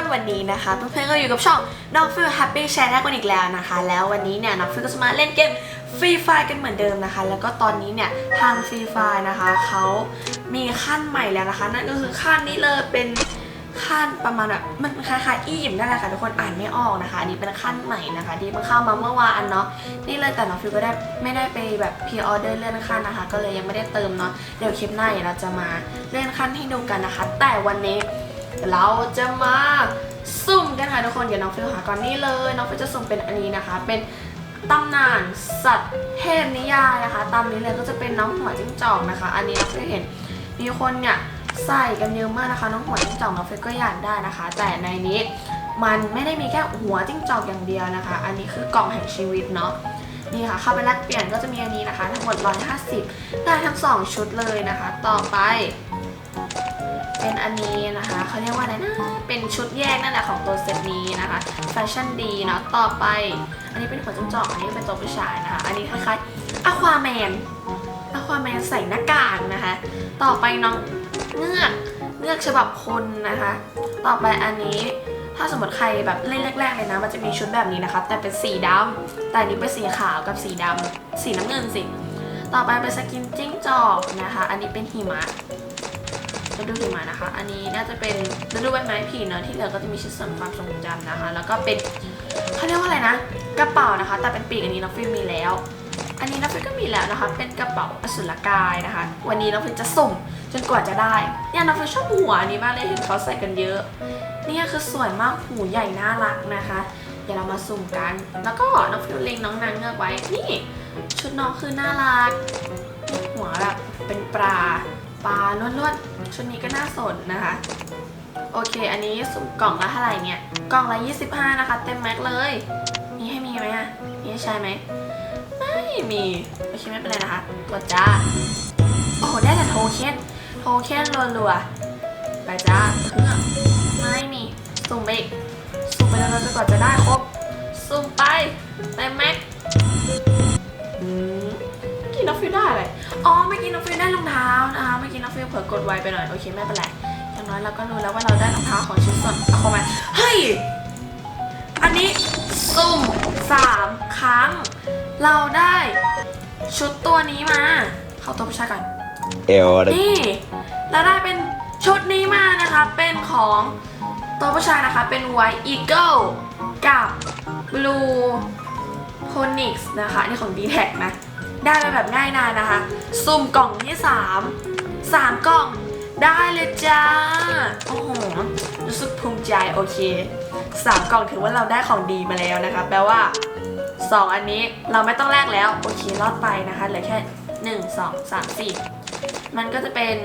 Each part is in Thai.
นวันนี้นะคะเพื่อนๆก็อยู่กับช่องน้องฟิลแฮปปี้แชร์แกันอีกแล้วนะคะ แล้ววันนี้เนี่ยน้องฟิลก็จะมาเล่นเกมฟรีไฟกันเหมือนเดิมนะคะ แล้วก็ตอนนี้เนี่ยทางฟรีไฟนะคะเขามีขั้นใหม่แล้วนะคะ นั่นก็คือขั้นนี้เลยเป็นขั้นประมาณแบบมันคล้ายๆอียิปต์นั่นแหละค่ะทุกคนอ่านไม่ออกนะคะอันนี้เป็นขั้นใหม่นะคะ ที่เพิ่งเข้ามาเมื่อวานเนาะนี่เลยแต่น้องฟิลก็ได้ไม่ได้ไปแบบพรีออเดอร์เลื่อนขั้นนะคะ ก็เลยยังไม่ได้เติมเนาะเดี๋ยวคลิปหน้าเดี๋ยวเราจะมาเลื่อนขั้นให้ดูกันนะคะ แต่วันนี้ เราจะมาสุ่มกันค่ะทุกคน เดี๋ยวน้องฟิลหาก่อนนี่เลย น้องฟิลจะสุ่มเป็นอันนี้นะคะ เป็นตำนานสัตว์เทพนิยายนะคะ ตามนี้เลยก็จะเป็นน้องหัวจิ้งจอกนะคะ อันนี้น้องฟิลเห็นมีคนเนี่ยใส่กันเยอะมากนะคะ น้องหัวจิ้งจอกน้องฟิลก็อยากได้นะคะ แต่ในนี้มันไม่ได้มีแค่หัวจิ้งจอกอย่างเดียวนะคะ อันนี้คือกล่องแห่งชีวิตเนาะนี่ค่ะเข้าไปแลกเปลี่ยนก็จะมีอันนี้นะคะ ทั้งหมด 150 ได้ทั้ง 2 ชุดเลยนะคะ ต่อไป เป็นอันนี้นะคะเขาเรียกว่าอะไรนะเป็นชุดแยกนั่นแหละของตัวเซตนี้นะคะแฟชั่นดีเนาะต่อไป อันนี้เป็นหัวจิ้งจอกอันนี้เป็นตัวผู้ชายนะคะอันนี้คล้ายๆอควาแมนอควาแมนใส่หน้ากากนะคะ ต่อไปน้องเงือกเงือกฉบับคนนะคะ ต่อไปอันนี้ถ้าสมมติใครแบบเล่นแรกๆเลยนะ มันจะมีชุดแบบนี้นะคะ แต่เป็นสีดำแต่อันนี้เป็นสีขาวกับสีดำสีน้ำเงินสิ ต่อไปเป็นสกินจิ้งจอกนะคะ อันนี้เป็นหิมะ ดูหิมะนะคะ อันนี้น่าจะเป็นฤดูใบไม้ผลิเนอะที่เหลือก็จะมีชิ้นส่วนความทรงจำนะคะ แล้วก็เป็นเขาเรียกว่าอะไรนะ กระเป๋านะคะ แต่เป็นปีกอันนี้น้องฟิลมีแล้ว อันนี้น้องฟิลก็มีแล้วนะคะ เป็นกระเป๋าอสุรกายนะคะ วันนี้น้องฟิลจะสุ่มจนกว่าจะได้เนี่ยน้องฟิลชอบหัวอันนี้มากเลยเห็นเขาใส่กันเยอะเนี่ยคือสวยมากหูใหญ่น่ารักนะคะเดี๋ยวเรามาสุ่มกัน แล้วก็น้องฟิลเล็งน้องนางเงือกไว้นี่ชุดน้องคือน่ารักหัวแบบเป็นปลา ปลาล้วนๆชุดนี้ก็น่าสนนะคะ โอเค อันนี้สุ่มกล่องละเท่าไหร่เนี่ย กล่องละ 25 นะคะ เต็มแม็กเลย มีให้มีไหมอะมีให้ใช้ไหม ไม่มี โอเคไม่เป็นไรนะคะกดจ้า โอ้ได้แต่โทเค็นโทเค็นรัวๆ ไปจ้าเพื่อไม่มี สุ่มไปอีก สุ่มไปแล้วเราจะกว่าจะได้ครบ สุ่มไปเต็มแม็กอืม อะไรอ๋อเมื่อกี้น้องฟิวได้รองเท้านะคะเมื่อกี้น้องฟิวเผลอกดไวไปหน่อยโอเคไม่เป็นไรอย่างน้อยเราก็รู้แล้วว่าเราได้รองเท้าของชิ้นส่วนเอาเข้ามาเฮ้ยอันนี้สุ่มสามครั้ง เราได้ชุดตัวนี้มา เข้าตัวผู้ชายก่อนเอวนี่เราได้เป็นชุดนี้มานะคะ เป็นของตัวผู้ชายนะคะเป็น White Eagle กับ Blue Phoenix นะคะอันนี่ของ d t แทนะ ได้มาแบบง่ายนายนะคะ สุ่มกล่องที่3 3กล่องได้เลยจ้า โอ้โห รู้สึกภูมิใจโอเค3กล่องถือว่าเราได้ของดีมาแล้วนะคะ แปลว่า2อันนี้เราไม่ต้องแลกแล้ว โอเครอดไปนะคะ เหลือแค่1 2 3 4มันก็จะเป็น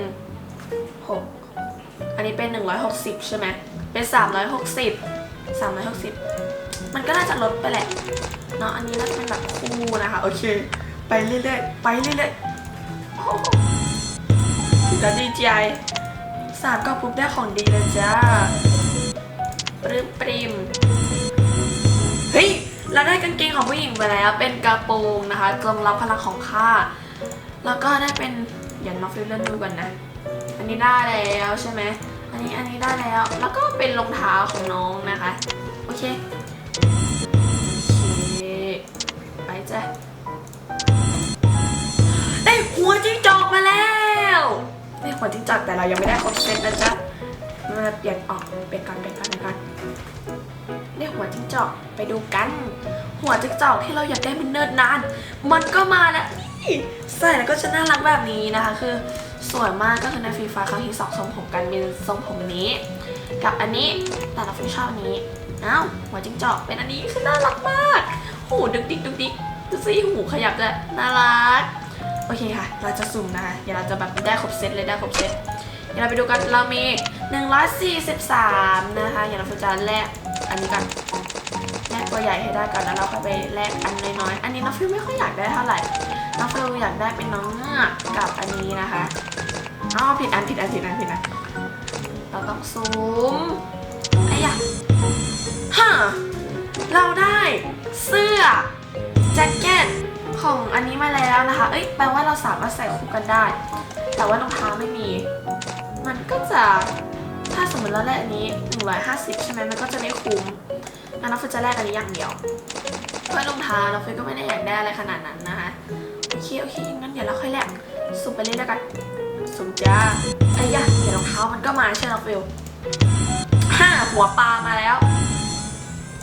6อันนี้เป็น160ใช่ไหม เป็น360 360มันก็น่าจะลดไปแหละ เนาะ อันนี้น่าจะเป็นแบบคู่นะคะ โอเค ไปเรื่อยๆ ไปเรื่อยๆโอ้โหก็ดีใจสามก็ปุ๊บได้ของดีเลยจ้าปริมปริมเฮ้ย เราได้กางเกงของผู้หญิงไปแล้ว เป็นกระโปรงนะคะจงรับพลังของข้า แล้วก็ได้เป็นเดี๋ยวน้องฟิลเล่นดูก่อนนะ อันนี้ได้แล้วใช่ไหม อันนี้อันนี้ได้แล้ว แล้วก็เป็นรองเท้าของน้องนะคะ โอเค หัวจิ้งจอกแต่เรายังไม่ได้ครบเซตนะจ๊ะมาเปลี่ยนออกเปลี่ยนกันเปลี่ยนกันเปลี่ยนกันได้หัวจิ้งจอกไปดูกัน หัวจิ้งจอกที่เราอยากได้มันเนิ่นนาน มันก็มาแล้วนี่ใส่แล้วก็จะน่ารักแบบนี้นะคะ คือสวยมากก็คือในฟรีไฟเขาฮิตสองทรงผมกันมีทรงผมนี้ กับอันนี้แต่เราฟิชชอบนี้อ้าวหัวจิ้งจอกเป็นอันนี้คือน่ารักมาก หูดึกดิกดึกดิกดูสิหูขยับเลยน่ารัก โอเคค่ะ เราจะสุ่มนะคะ เดี๋ยวเราจะแบบได้ครบเซตเลยได้ครบเซตเดี๋ยวเราไปดูกัน เรามี143นะคะ เดี๋ยวเราจะแลกอันนี้กันแลกตัวใหญ่ให้ได้ก่อนแล้วเราค่อยไปแลกอันน้อยๆ อันนี้น้องฟิลไม่ค่อยอยากได้เท่าไหร่ น้องฟิลอยากได้เป็นน้องเงือกกับอันนี้นะคะอ๋อผิดอันผิดอันผิดอันผิดอันเราต้องซูมไอ้ยะฮะเราได้เสื้อแจ็คเก็ต ของอันนี้มาแล้วนะคะ เอ้ยแปลว่าเราสามารถใส่คู่กันได้ แต่ว่ารองเท้าไม่มี มันก็จะถ้าสมมติเราแลกอันนี้ 150 ใช่ไหมมันก็จะไม่คุ้มงั้นน้องฟิวจะแลกอันนี้อย่างเดียวเพื่อรองเท้าน้องฟิวก็ไม่ได้อยากได้อะไรขนาดนั้นนะคะโอเคโอเคงั้นเดี๋ยวเราค่อยแลกสุ่มไปเลยแล้วกันสุ่มจ้าไอ้ยะเดี๋ยวรองเท้ามันก็มาใช่ไหมน้องฟิวห้าหัวปลามาแล้ว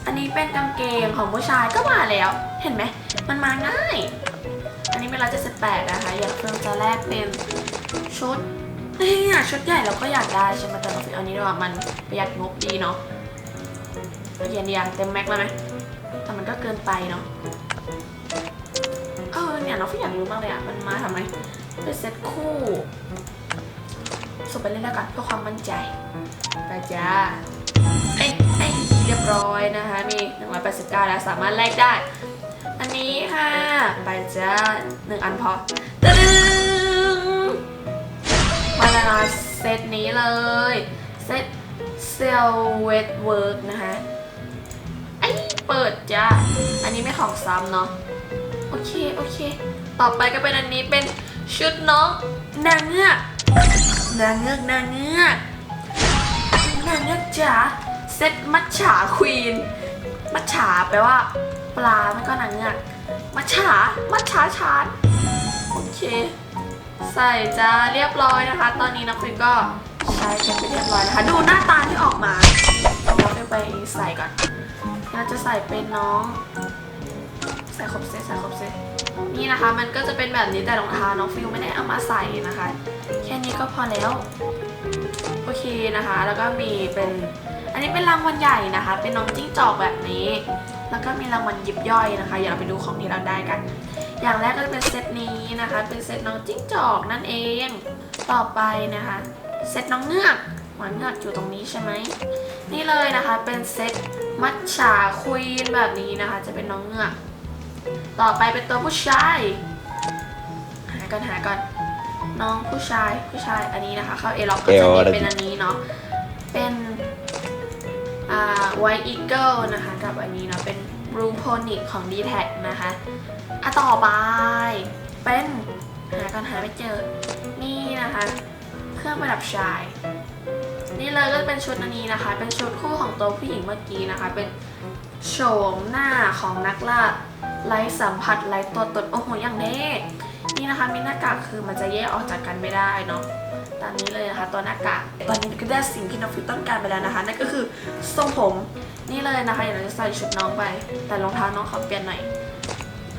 อันนี้เป็นกางเกงของผู้ชายก็มาแล้ว เห็นไหม มันมาง่าย อันนี้เป็นร้อยเจ็ดสิบแปดนะคะ อยากเพิ่มจะแรกเป็นชุดเนี่ยชุดใหญ่เราก็อยากได้ใช่ไหมแต่เราฟิเอานี้ดีกว่ามันประหยัดงบดีเนาะเย็นย่างเต็มแม็กแล้วไหมแต่มันก็เกินไปเนาะเออเนี่ยน้องฟิอยากรู้มากเลยอะมันมาทำไมเป็นเซ็ตคู่สุดไปเล่นแล้วกันเพื่อความมั่นใจไปจ้าไอ้ไอ้เรียบร้อยนะคะ มี 189 แล้วสามารถแลกได้ นี้ค่ะ ไปจ้าหนึ่งอันพอตะดึงมาแล้วนะเซตนี้เลย เซตเซลเวทเวิร์กนะคะไอ้เปิดจ้าอันนี้ไม่ของซ้ำเนาะ โอเค โอเค ต่อไปก็เป็นอันนี้เป็นชุดน้องนางเงือกนางเงือกนางเงือกนางเงือกจ๋าเซตมัจฉาควีนมัจฉาแปลว่า ปลาไม่ก็นางเงือกมัจฉามัจฉาชานโอเค ใส่จ้าเรียบร้อยนะคะ ตอนนี้น้องฟิวก็ใช้กันไปเรียบร้อยนะคะ ดูหน้าตาที่ออกมาเราไปไปใส่ก่อนเราจะใส่เป็นน้อง ใส่ครบเซตใส่ครบเซตนี่นะคะ มันก็จะเป็นแบบนี้แต่รองเท้าน้องฟิวไม่ได้เอามาใส่นะคะ แค่นี้ก็พอแล้วโอเคนะคะ แล้วก็มีเป็น อันนี้เป็นรางวัลใหญ่นะคะ เป็นน้องจิ้งจอกแบบนี้ แล้วก็มีรางวัลยิบย่อยนะคะ อย่าไปดูของที่เราได้กัน อย่างแรกก็จะเป็นเซตนี้นะคะ เป็นเซตน้องจิ้งจอกนั่นเอง ต่อไปนะคะ เซตน้องเงือกหัวเงือกอยู่ตรงนี้ใช่ไหม นี่เลยนะคะเป็นเซตมัทฉาควีนแบบนี้นะคะ จะเป็นน้องเงือก ต่อไปเป็นตัวผู้ชายหาก่อนหาก่อนน้องผู้ชายผู้ชายอันนี้นะคะ เข้าเอล็อกก็จะมีเป็นอันนี้เนาะเป็น ไวอีเกิลนะคะ กับอันนี้เนาะเป็นบลูโพนิกของ d t แทนะคะอะต่อไปเป็นหาก่อนหาไม่เจอ นี่นะคะ เครื่องประดับชาย นี่เลยก็เป็นชุดอันนี้นะคะ เป็นชุดคู่ของตัวผู้หญิงเมื่อกี้นะคะ เป็นโฉมหน้าของนักล่าไร้สัมผัสไร้ตัวตนโอ้โหอย่างนี้นี่นะคะมีหน้ากากคือมันจะแยกออกจากกันไม่ได้เนาะ ตามนี้เลยนะคะตัวหน้ากากตอนนี้ก็ได้สิ่งที่น้องฟิวต้องการไปแล้วนะคะนั่นก็คือทรงผมนี่เลยนะคะเดี๋ยวเราจะใส่ชุดน้องไป แต่รองเท้าน้องขอเปลี่ยนหน่อย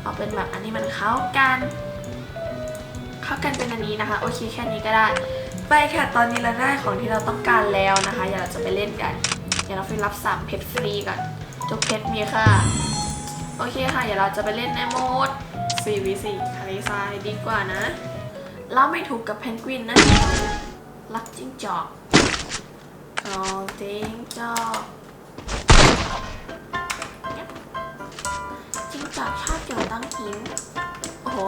เอาเป็นแบบอันนี้มันเข้ากันเข้ากันเป็นอันนี้นะคะโอเคแค่นี้ก็ได้ ไปค่ะตอนนี้เราได้ของที่เราต้องการแล้วนะคะเดี๋ยวเราจะไปเล่นกันเดี๋ยวเราไปรับสามเพชรฟรีก่อนทุกเพชรมีค่ะโอเคค่ะเดี๋ยวเราจะไปเล่นในโหมด 4v4 ทะเลทรายดีกว่านะ เราไม่ถูกกับเพนกวินนะรักจิ้งจอกอ๋อจิ้งจอกจิ้งจอกชอบอยู่ตั้งหินโอ้โห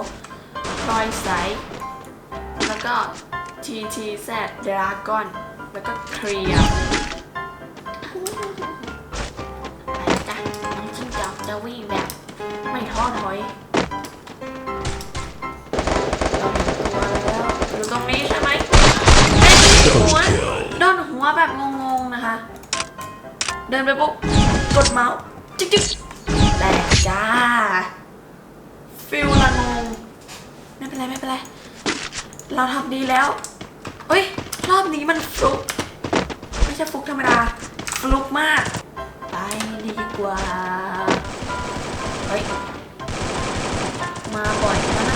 รอยใสแล้วก็ TTZ Dragon แล้วก็เคลียร์ไปจ้ะจิ้งจอกจะวิ่งแบบ ไม่ท้อถอย เดินไปปุ๊บกดเมาส์จิ๊กจิ๊กแตกจ้าฟิลละงงไม่เป็นไรไม่เป็นไรเราทำดีแล้วเฮ้ยรอบนี้มันฟลุกไม่ใช่ฟลุกธรรมดาฟลุกมาก ไปดีกว่าเฮ้ยมาบ่อยแล้วนะ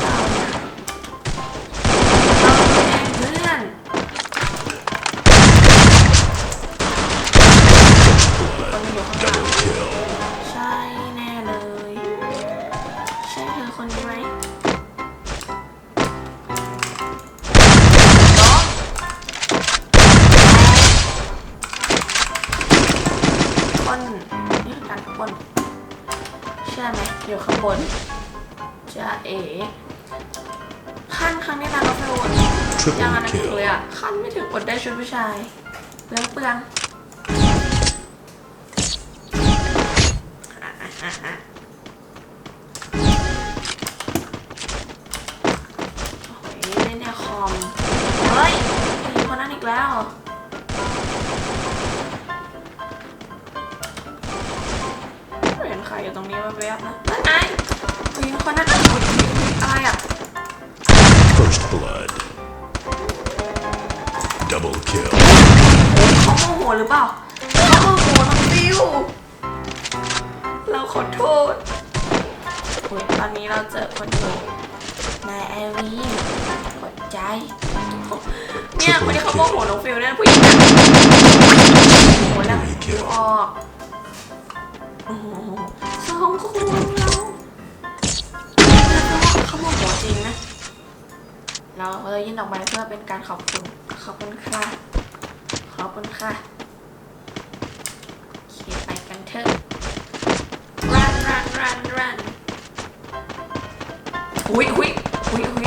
ยัง Triple อันนั้นถึเลยอะคันไม่ถึงอดได้ชุดผู้ชายเปลืองเปลืองโอ้ยเล่นคอม เฮ้ยไอ้คนนั้นอีกแล้ว เห็นใครอยู่ตรงนี้มาแวบๆนะเฮ้ยไอ้ยิงคนนั้นอะอะไรอะ First blood. Double kill. เขาโมโหหรือเปล่าเขาโมโหน้องฟิวเราขอโทษอุ๊ยตอนนี้เราเจอคนอยู่นายแอรีนกดใจ เนี่ยคนที่เขาโมโหน้องฟิวเนี่ยผู้หญิงอะโมโหแล้วฟิวออกโอ้โหสองคนแล้วเขาโมโหจริงนะ เราเลยยื่นออกมาเพื่อเป็นการขอบคุณ ขอบคุณค่ะ ขอบคุณค่ะโอเคไปกันเถอะ run run run run อุ้ยอุ้ยอุ้ยอุ้ย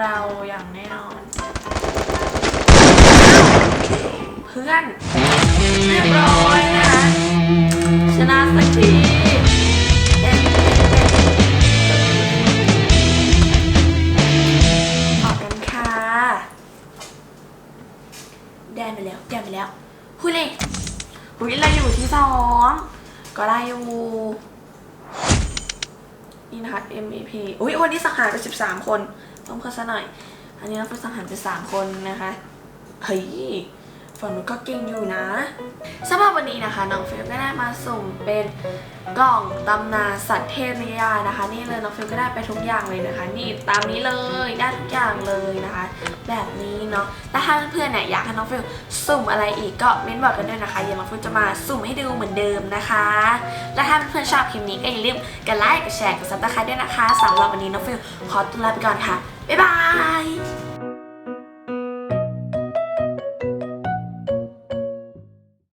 เราอย่างแน่นอน เพื่อนเรียบร้อยนะคะชนะสักทีเด็ดเด็ดเด็ดขอบคุณค่ะได้ไปแล้วได้ไปแล้วคุยเลยหุยเราอยู่ที่สองก็ได้อยู่นี่นะคะ MVP อุ้ยวันนี้สังหารไป13 คน ต้องเพิ่มซะหน่อย อันนี้เราไปสังหารไป3คนนะคะเฮ้ยฝั่งนู้นก็เก่งอยู่นะสำหรับวันนี้นะคะน้องฟิลก็ได้มาสุ่มเป็นกล่องตำนาสัตว์เทพนิยายนะคะ นี่เลยน้องฟิลก็ได้ไปทุกอย่างเลยนะคะ นี่ตามนี้เลยได้ทุกอย่างเลยนะคะ แบบนี้เนาะและถ้าเพื่อนๆเนี่ยอยากให้น้องฟิลสุ่มอะไรอีกก็เม้นบอกกันด้วยนะคะเดี๋ยวน้องฟิลจะมาสุ่มให้ดูเหมือนเดิมนะคะและถ้าเพื่อนๆชอบคลิปนี้ก็อย่าลืมกดไลค์กดแชร์กดซับสไครต์ด้วยนะคะสำหรับวันนี้น้องฟิลขอตัวลาไปก่อนค่ะ บ๊ายบาย